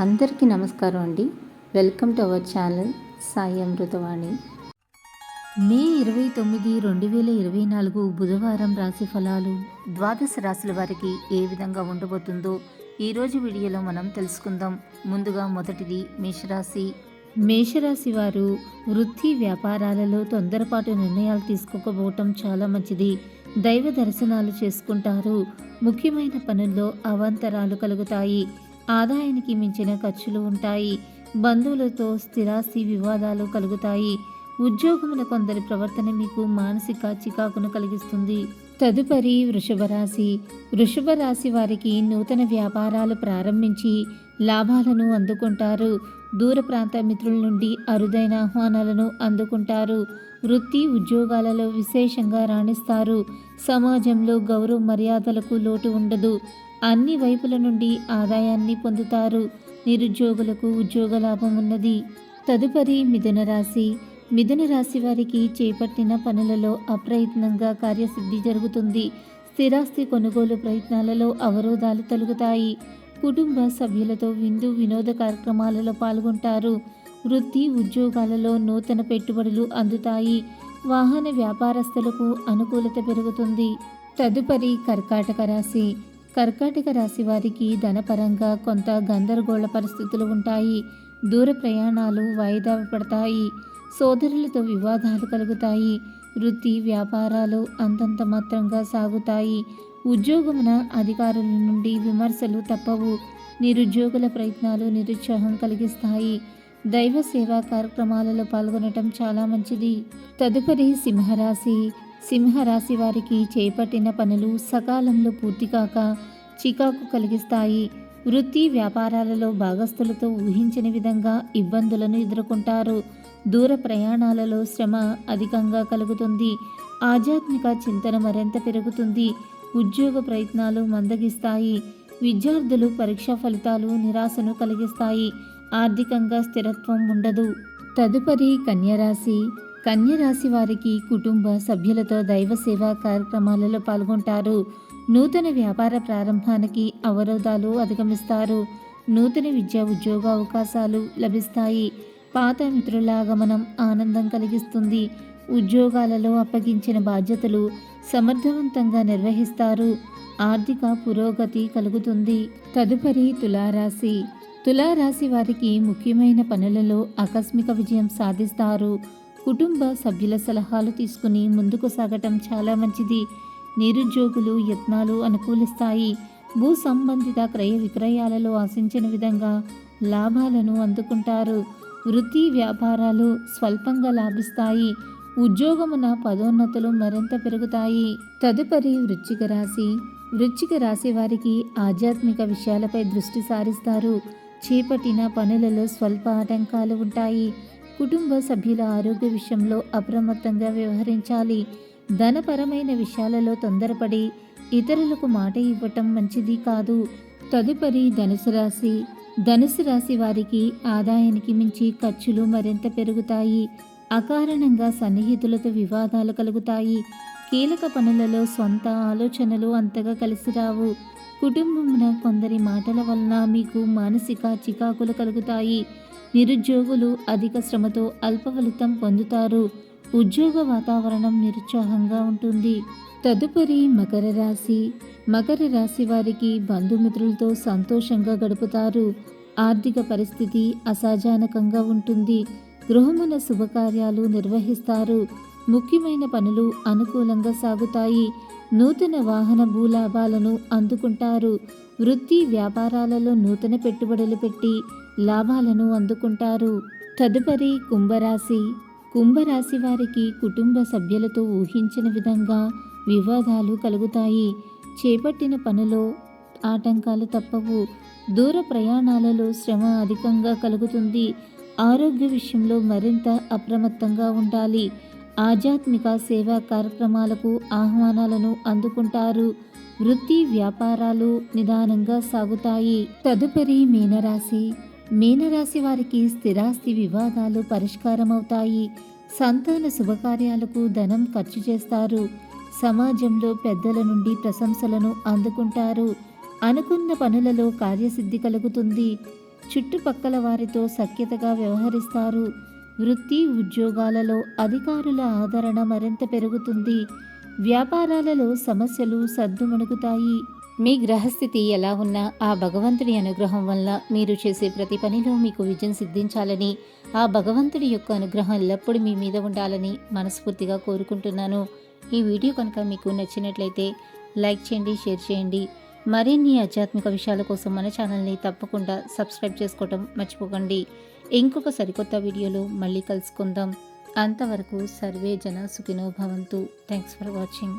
అందరికీ నమస్కారం అండి. Welcome to our channel Sai Amruthavani May ఇరవై తొమ్మిది రెండు వేల ఇరవై నాలుగు బుధవారం రాశి ఫలాలు. ద్వాదశ రాశుల వారికి ఏ విధంగా ఉండబోతుందో ఈరోజు వీడియోలో మనం తెలుసుకుందాం. ముందుగా మొదటిది మేషరాశి. మేషరాశి వారు వృత్తి వ్యాపారాలలో తొందరపాటు నిర్ణయాలు తీసుకోకపోవటం చాలా మంచిది. దైవ దర్శనాలు చేసుకుంటారు. ముఖ్యమైన పనుల్లో అవాంతరాలు కలుగుతాయి. ఆదాయానికి మించిన ఖర్చులు ఉంటాయి. బంధువులతో స్థిరాస్తి వివాదాలు కలుగుతాయి. ఉద్యోగముల కొందరి ప్రవర్తన మీకు మానసిక చికాకును కలిగిస్తుంది. తదుపరి వృషభ రాశి. వృషభ రాశి వారికి నూతన వ్యాపారాలు ప్రారంభించి లాభాలను అందుకుంటారు. దూర ప్రాంత మిత్రుల నుండి అరుదైన ఆహ్వానాలను అందుకుంటారు. వృత్తి ఉద్యోగాలలో విశేషంగా రాణిస్తారు. సమాజంలో గౌరవ మర్యాదలకు లోటు ఉండదు. అన్ని వైపుల నుండి ఆదాయాన్ని పొందుతారు. నిరుద్యోగులకు ఉద్యోగ లాభం ఉన్నది. తదుపరి మిథున రాశి. మిథున రాశి వారికి చేపట్టిన పనులలో అప్రయత్నంగా కార్యసిద్ధి జరుగుతుంది. స్థిరాస్తి కొనుగోలు ప్రయత్నాలలో అవరోధాలు తొలగుతాయి. కుటుంబ సభ్యులతో విందు వినోద కార్యక్రమాలలో పాల్గొంటారు. వృత్తి ఉద్యోగాలలో నూతన పెట్టుబడులు అందుతాయి. వాహన వ్యాపారస్తులకు అనుకూలత పెరుగుతుంది. తదుపరి కర్కాటక రాశి. కర్కాటక రాశి వారికి ధనపరంగా కొంత గందరగోళ పరిస్థితులు ఉంటాయి. దూర ప్రయాణాలు వాయిదా పడతాయి. సోదరులతో వివాదాలు కలుగుతాయి. వృత్తి వ్యాపారాలు అంతంత మాత్రంగా సాగుతాయి. ఉద్యోగమున అధికారుల నుండి విమర్శలు తప్పవు. నిరుద్యోగుల ప్రయత్నాలు నిరుత్సాహం కలిగిస్తాయి. దైవ సేవా కార్యక్రమాలలో పాల్గొనటం చాలా మంచిది. తదుపరి సింహరాశి సింహరాశి వారికి చేపట్టిన పనులు సకాలంలో పూర్తి కాక చికాకు కలిగిస్తాయి. వృత్తి వ్యాపారాలలో భాగస్థులతో ఊహించని విధంగా ఇబ్బందులను ఎదుర్కొంటారు. దూర ప్రయాణాలలో శ్రమ అధికంగా కలుగుతుంది. ఆధ్యాత్మిక చింతన మరింత పెరుగుతుంది. ఉద్యోగ ప్రయత్నాలు మందగిస్తాయి. విద్యార్థులు పరీక్షా ఫలితాలు నిరాశను కలిగిస్తాయి. ఆర్థికంగా స్థిరత్వం ఉండదు. తదుపరి కన్యరాశి కన్యరాశి వారికి కుటుంబ సభ్యులతో దైవ సేవా కార్యక్రమాలలో పాల్గొంటారు. నూతన వ్యాపార ప్రారంభానికి అవరోధాలు అధిగమిస్తారు. నూతన విద్యా ఉద్యోగ అవకాశాలు లభిస్తాయి. పాత మిత్రుల ఆగమనం ఆనందం కలిగిస్తుంది. ఉద్యోగాలలో అప్పగించిన బాధ్యతలు సమర్థవంతంగా నిర్వహిస్తారు. ఆర్థిక పురోగతి కలుగుతుంది. తదుపరి తులారాశి. తులారాశి వారికి ముఖ్యమైన పనులలో ఆకస్మిక విజయం సాధిస్తారు. కుటుంబ సభ్యుల సలహాలు తీసుకుని ముందుకు సాగటం చాలా మంచిది. నిరుద్యోగులు యత్నాలు అనుకూలిస్తాయి. భూ సంబంధిత క్రయ విక్రయాలలో ఆశించిన విధంగా లాభాలను అందుకుంటారు. వృత్తి వ్యాపారాలు స్వల్పంగా లాభిస్తాయి. ఉద్యోగమున పదోన్నతులు మరింత పెరుగుతాయి. తదుపరి వృశ్చిక రాశి. వృశ్చిక రాశి వారికి ఆధ్యాత్మిక విషయాలపై దృష్టి సారిస్తారు. చేపట్టిన పనులలో స్వల్ప ఆటంకాలు ఉంటాయి. కుటుంబ సభ్యుల ఆరోగ్య విషయంలో అప్రమత్తంగా వ్యవహరించాలి. ధనపరమైన విషయాలలో తొందరపడి ఇతరులకు మాట ఇవ్వటం మంచిది కాదు. తదుపరి ధనుసు రాశి. ధనుసు రాశి వారికి ఆదాయానికి మించి ఖర్చులు మరింత పెరుగుతాయి. అకారణంగా సన్నిహితులతో వివాదాలు కలుగుతాయి. కీలక పనులలో సొంత ఆలోచనలు అంతగా కలిసి రావు. కుటుంబమున కొందరి మాటల వలన మీకు మానసిక చికాకులు కలుగుతాయి. నిరుద్యోగులు అధిక శ్రమతో అల్ప ఫలితం పొందుతారు. ఉద్యోగ వాతావరణం నిరుత్సాహంగా ఉంటుంది. తదుపరి మకర రాశి. మకర రాశి వారికి బంధుమిత్రులతో సంతోషంగా గడుపుతారు. ఆర్థిక పరిస్థితి అసాధారణకంగా ఉంటుంది. గృహమున శుభకార్యాలు నిర్వహిస్తారు. ముఖ్యమైన పనులు అనుకూలంగా సాగుతాయి. నూతన వాహన భూలాభాలను అందుకుంటారు. వృత్తి వ్యాపారాలలో నూతన పెట్టుబడులు పెట్టి లాభాలను అందుకుంటారు. తదుపరి కుంభరాశి. కుంభరాశి వారికి కుటుంబ సభ్యులతో ఊహించిన విధంగా వివాదాలు కలుగుతాయి. చేపట్టిన పనిలో ఆటంకాలు తప్పవు. దూర ప్రయాణాలలో శ్రమ అధికంగా కలుగుతుంది. ఆరోగ్య విషయంలో మరింత అప్రమత్తంగా ఉండాలి. ఆధ్యాత్మిక సేవా కార్యక్రమాలకు ఆహ్వానాలను అందుకుంటారు. వృత్తి వ్యాపారాలు నిదానంగా సాగుతాయి. తదుపరి మీనరాశి. మీనరాశి వారికి స్థిరాస్తి వివాదాలు పరిష్కారమవుతాయి. సంతాన శుభకార్యాలకు ధనం ఖర్చు చేస్తారు. సమాజంలో పెద్దల నుండి ప్రశంసలను అందుకుంటారు. అనుకున్న పనులలో కార్యసిద్ధి కలుగుతుంది. చుట్టుపక్కల వారితో సఖ్యతగా వ్యవహరిస్తారు. వృత్తి ఉద్యోగాలలో అధికారుల ఆదరణ మరింత పెరుగుతుంది. వ్యాపారాలలో సమస్యలు సర్దుమణుగుతాయి మీ గ్రహస్థితి ఎలా ఉన్నా ఆ భగవంతుడి అనుగ్రహం వల్ల మీరు చేసే ప్రతి పనిలో మీకు విజయం సిద్ధించాలని ఆ భగవంతుడి యొక్క అనుగ్రహం ఎల్లప్పుడూ మీ మీద ఉండాలని మనస్ఫూర్తిగా కోరుకుంటున్నాను. ఈ వీడియో కనుక మీకు నచ్చినట్లయితే లైక్ చేయండి షేర్ చేయండి. మరిన్ని ఆధ్యాత్మిక విషయాల కోసం మన ఛానల్ని తప్పకుండా సబ్స్క్రైబ్ చేసుకోవటం మర్చిపోకండి. ఇంకొక సరికొత్త వీడియోలో మళ్ళీ కలుసుకుందాం. అంతవరకు సర్వే జన సుఖినో భవంతు. Thanks for watching